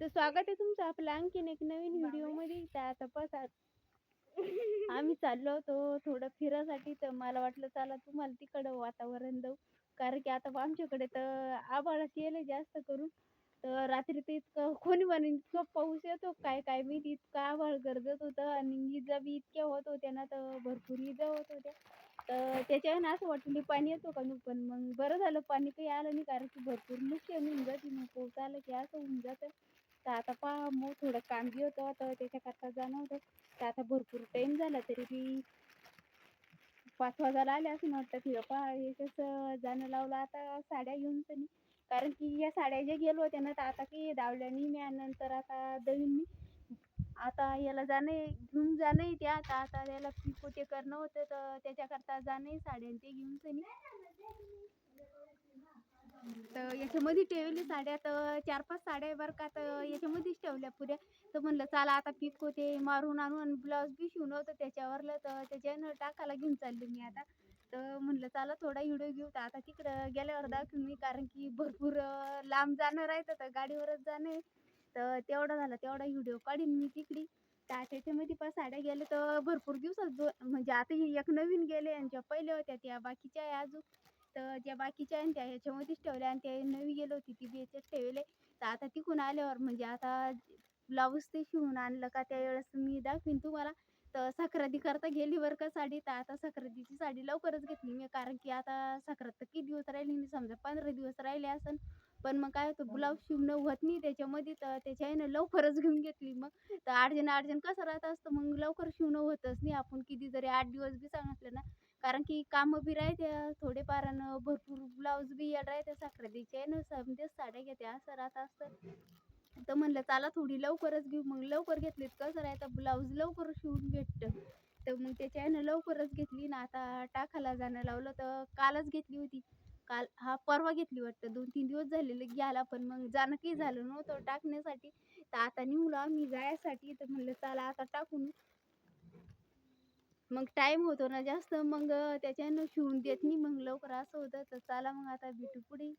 तर स्वागत आहे तुमचं आपलं आणखीन एक नवीन व्हिडिओमध्ये तर आता बस. आम्ही चाललो होतो थोडं फिरासाठी तर मला वाटलं चला तुम्हाला तिकडं वातावरण देऊ. कारण की आता आमच्याकडे तर आभाळच येले जास्त करून. तर रात्री ते इतकं कोणी म्हणे इतकं पाऊस येतो काय काय मी इतकं आभाळ गरजत होतं. आणि इजा बी इतक्या होत होत्या ना तर भरपूर इजा होत होत्या. तर त्याच्यानं असं वाटलं पाणी येतो का नाही पण मग बरं झालं पाणी काही आलं नाही कारण की भरपूर नुकसान होऊन जाते. मग पाऊस आलं की असं होऊन जातं. तर आता पहा मग थोडं काम बी होतं तर त्याच्याकरता जाणं होतं तर आता भरपूर टाईम झाला तरी बी पाच वाजायला आले असं वाटतं की पहा हे कसं जाणं लावलं आता साड्या घेऊन तर कारण की या साड्या ज्या गेलो होत्या ना तर आता की धावल्यानी मी नंतर आता दळून मी आता याला जाणं आहे घेऊन जाणं आहे त्या. आता आता त्याला पिको ते करणं होतं तर त्याच्याकरता जाणं आहे साड्या आणि ते घेऊन सनी तर याच्यामध्ये ठेवली साड्या तर चार पाच साड्या बरं का तर याच्यामध्येच ठेवल्या पुऱ्या. तर म्हणलं चला आता पिको ते मारून आणून आणि ब्लाऊज बी शिवून होतं त्याच्यावरलं तर त्याच्यानं टाकायला घेऊन चालले मी आता. तर म्हणलं चला थोडा व्हिडिओ घेऊ तर आता तिकडं गेल्यावर दाखवून मी कारण की भरपूर लांब जाणं राहतं तर गाडीवरच जाणं आहे. तर तेवढा झाला तेवढा व्हिडिओ काढीन मी तिकडे. त्या त्याच्यामध्ये पण साड्या गेल्या तर भरपूर दिवसात म्हणजे आता एक नवीन गेले आणि ज्या पहिल्या होत्या त्या बाकीच्या आहे अजून. तर ज्या बाकीच्या आहे त्या ह्याच्यामध्येच ठेवल्या आणि त्या नवी गेली होती ती बी याच्यात ठेवले. तर आता तिकून आल्यावर म्हणजे आता ब्लाऊज ते शिवून आणलं का त्यावेळेस मी दाखवीन तुम्हाला. तर सक्राती करता गेली बरं का साडी. तर आता सक्रातीची साडी लवकरच घेतली मी कारण की आता सक्रात तर किती दिवस राहिली मी समजा पंधरा दिवस राहिले असन. पण मग काय होतं ब्लाऊज शिवणं होत नाही त्याच्यामध्ये तर त्याच्यानं लवकरच घेऊन घेतली मग. तर अर्जंट अर्जंट कसं राहत असतं मग लवकर शिवणं होतच नाही. आपण किती जरी आठ दिवस बी सांगितलं ना कारण की कामं बी राहते थोडेफार आणि भरपूर ब्लाऊज बी येत राहते सक्रातीचे न समजेच साड्या घेते असं राहत असतं. तर म्हणलं चला थोडी लवकरच घेऊ. मग लवकर घेतलीत कसं राहतं ब्लाऊज लवकर शिवून भेटतं. तर मग त्याच्यानं लवकरच घेतली ना आता टाकायला जाणं लावलं तर कालच घेतली होती. काल हा परवा घेतली वाटतं दोन तीन दिवस झालेले घ्यायला पण मग जाणं काही झालं नव्हतं टाकण्यासाठी. तर आता निघलो आम्ही जायसाठी तर म्हणलं चला आता टाकून मग टाईम होतो ना जास्त मग त्याच्यानं शिवून देत नाही मग लवकर असं होतं तर चला मग आता भेटू पुढे.